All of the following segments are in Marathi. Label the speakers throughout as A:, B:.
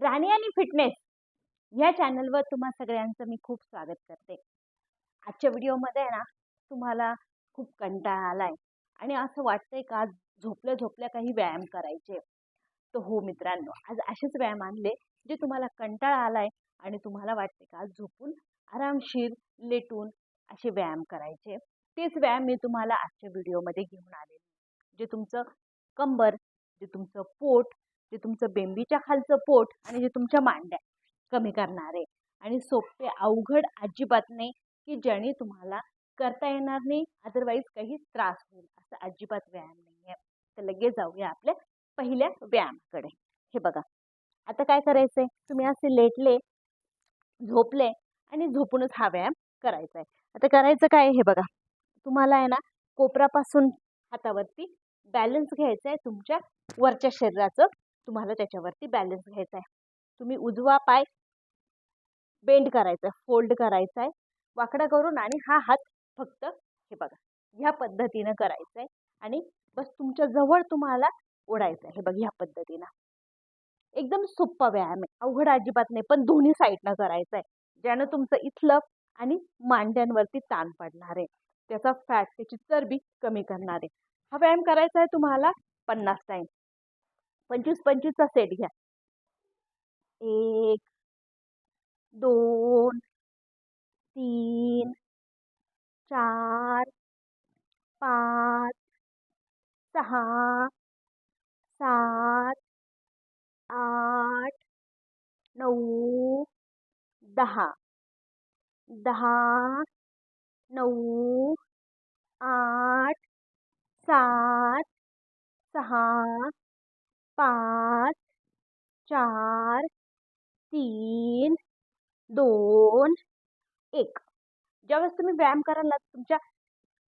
A: राणी आणि फिटनेस या चॅनलवर तुम्हा सगळ्यांचं मी खूप स्वागत करते. आजच्या व्हिडिओमध्ये आहे ना तुम्हाला खूप कंटाळा आलाय आणि असं वाटतंय का आज झोपल्या झोपल्या काही व्यायाम करायचे? तर हो मित्रांनो आज असेच व्यायाम आणले जे तुम्हाला कंटाळा आलाय आणि तुम्हाला वाटते का आज झोपून आरामशीर लेटून असे व्यायाम करायचे. तेच व्यायाम मी तुम्हाला आजच्या व्हिडिओमध्ये घेऊन आले जे तुमचं कंबर जे तुमचं पोट जे तुमचं बेंबीच्या खालचं पोट आणि जे तुमच्या मांड्या कमी करणार. आहे आणि सोपे अवघड अजिबात नाही की ज्याने तुम्हाला करता येणार नाही अदरवाईज काही त्रास होईल असं अजिबात व्यायाम नाही आहे तर लगेच जाऊया आपल्या पहिल्या व्यायामाकडे. हे बघा आता काय करायचं आहे तुम्ही असे लेटले झोपले आणि झोपूनच हा व्यायाम करायचा आहे आता करायचं काय? हे बघा तुम्हाला आहे ना कोपरापासून हातावरती बॅलन्स घ्यायचा आहे तुमच्या वरच्या शरीराचं तुम्हाला त्याच्यावरती बॅलन्स घ्यायचा आहे. तुम्ही उजवा पाय बेंड करायचा आहे फोल्ड करायचा आहे. वाकडा करून आणि हा हात फक्त हे बघा ह्या पद्धतीनं करायचं आहे. आणि बस तुमच्या जवळ तुम्हाला ओढायचं आहे. हे बघ ह्या पद्धतीनं. एकदम सोप्पा व्यायाम आहे. अवघड अजिबात नाही पण दोन्ही साईडनं करायचं आहे. ज्यानं तुमचं इथलं आणि मांड्यांवरती ताण पडणार आहे. त्याचा फॅट त्याची चरबी कमी करणार आहे. हा व्यायाम करायचा आहे तुम्हाला पन्नास टाईम पंचवीस पंचवीसचा सेट घ्या एक दोन तीन, चार, पाच सहा सात, आठ नऊ दहा। दहा नऊ आठ, सात सहा पाच चार तीन दोन एक. ज्यावेळेस तुम्ही व्यायाम करायला तुमच्या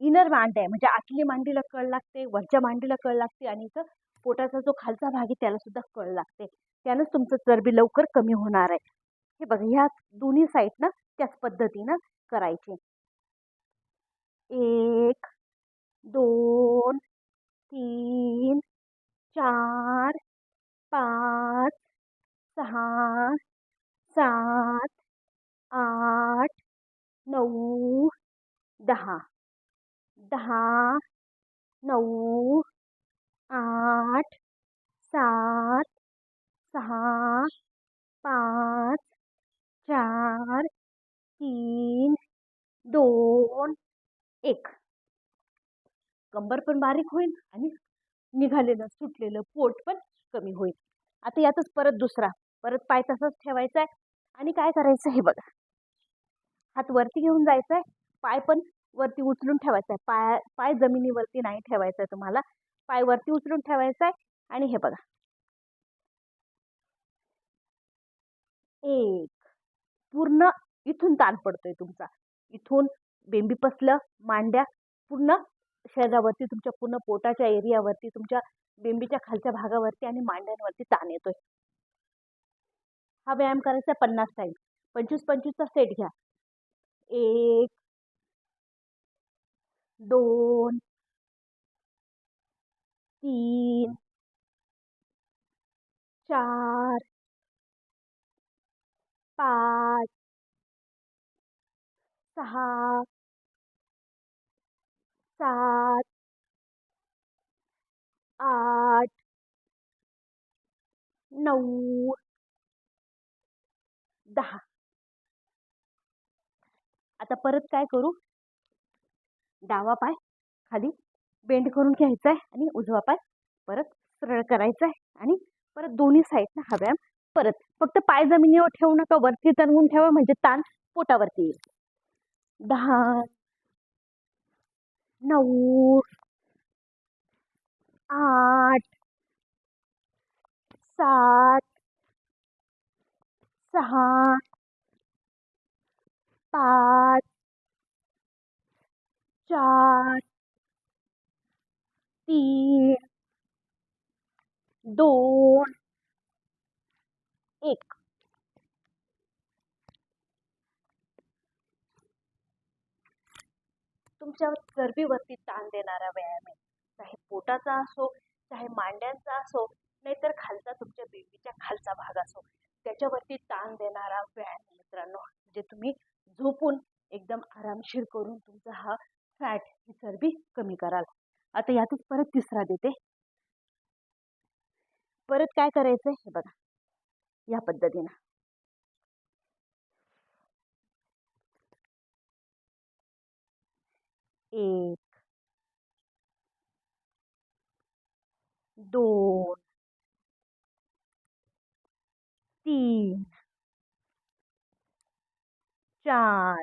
A: इनर मांड आहे म्हणजे आतली मांडीला कळ लागते वरच्या मांडीला कळ लागते आणि इथं पोटाचा जो खालचा भाग आहे त्याला सुद्धा कळ लागते. त्यानंच तुमचं चरबी लवकर कमी होणार आहे. हे बघा ह्या दोन्ही साईडनं त्याच पद्धतीनं करायचे. एक दोन तीन चार पाच सहा सात आठ नऊ दहा. दहा नऊ आठ सात सहा पाच चार तीन दोन एक. कंबर पण बारीक होईल आणि निघालेलं सुटलेलं पोट पण कमी होईल. आता यातच परत दुसरा. परत पाय तसाच ठेवायचा आहे आणि काय करायचं हे बघा. हात वरती घेऊन जायचं आहे पाय पण वरती उचलून ठेवायचा आहे पाय पाय जमिनीवरती नाही ठेवायचा आहे तुम्हाला. पाय वरती उचलून ठेवायचा आहे आणि हे बघा. एक. पूर्ण इथून ताण पडतोय तुमचा. इथून बेंबी पसलं मांड्या पूर्ण शरीरावरती तुमच्या पूर्ण पोटाच्या एरियावरती तुमच्या बेंबीच्या खालच्या भागावरती आणि मांड्यांवरती ताण येतोय. हा व्यायाम करायचा पन्नास टाईम पंचवीस पंचवीसचा सेट घ्या. एक दोन तीन चार पाच सहा सात आठ नऊ दहा. आता परत काय करू? डावा पाय खाली बेंड करून घ्यायचा आहे आणि उजवा पाय परत सरळ करायचा आहे आणि परत दोन्ही साईडनं हा व्यायाम परत. फक्त पाय जमिनीवर ठेवू नका वरती तणवून ठेवा म्हणजे ताण पोटावरती येईल. दहा नऊ आठ सात सहा पाच चार तीन दोन एक. तुमच्या चरबीवरती ताण देणारा व्यायाम आहे. चाहे पोटाचा असो चाहे मांड्यांचा असो नाहीतर खालचा तुमच्या बेबीच्या खालचा भाग असो त्याच्यावरती ताण देणारा व्यायाम मित्रांनो. जे तुम्ही झोपून एकदम आरामशीर करून तुमचा हा फॅट ही चरबी कमी कराल. आता यातच परत तिसरा देते. परत काय करायचंय? हे बघा. या पद्धतीनं. एक दोन तीन चार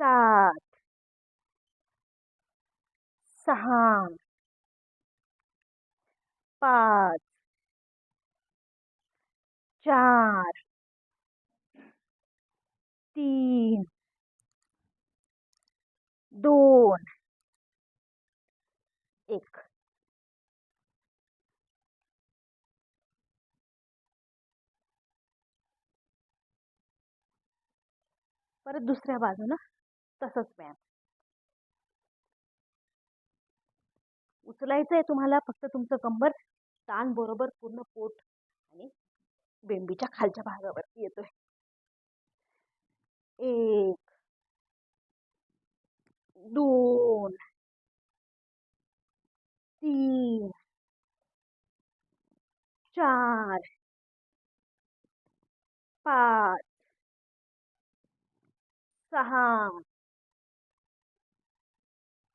A: सात सहा पाच। चार। तीन। दोन। एक। परत दुसऱ्या बाजूनं तसंच व्यायाम उचलायचं आहे तुम्हाला फक्त तुमचं कंबर ताण बरोबर पूर्ण पोट आणि बेंबीच्या खालच्या भागावरती येतोय. एक दोन तीन चार पाच सहा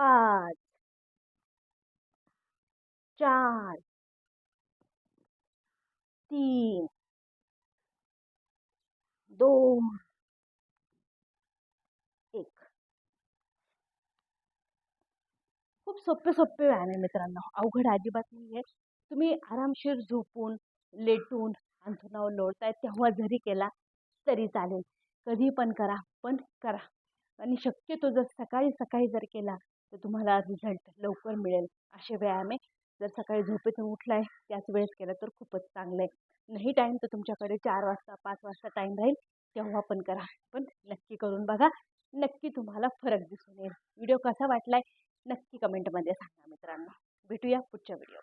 A: पाच. चार. तीन. दोन. एक. खूप सोपे सोपे व्यायाम आहे मित्रांनो. अवघड अजिबात नाही आहे तुम्ही आरामशीर झोपून लेटून अंथरुणावर लोळताय तेव्हा जरी केला तरी चालेल. कधी पण करा पण करा. आणि शक्यतो जर सकाळी सकाळी जर केला तर तुम्हाला रिझल्ट लवकर मिळेल. असे व्यायाम आहे. जर सकाळी झोपेतून उठलाय त्याच वेळेस केलं तर खूपच चांगलं आहे. नाही टाईम तर तुमच्याकडे चार वाजता पाच वाजता टाईम राहील तेव्हा पण करा. पण नक्की करून बघा. नक्की तुम्हाला फरक दिसून येईल. व्हिडिओ कसा वाटलाय नक्की कमेंटमध्ये सांगा मित्रांनो. भेटूया पुढच्या व्हिडिओ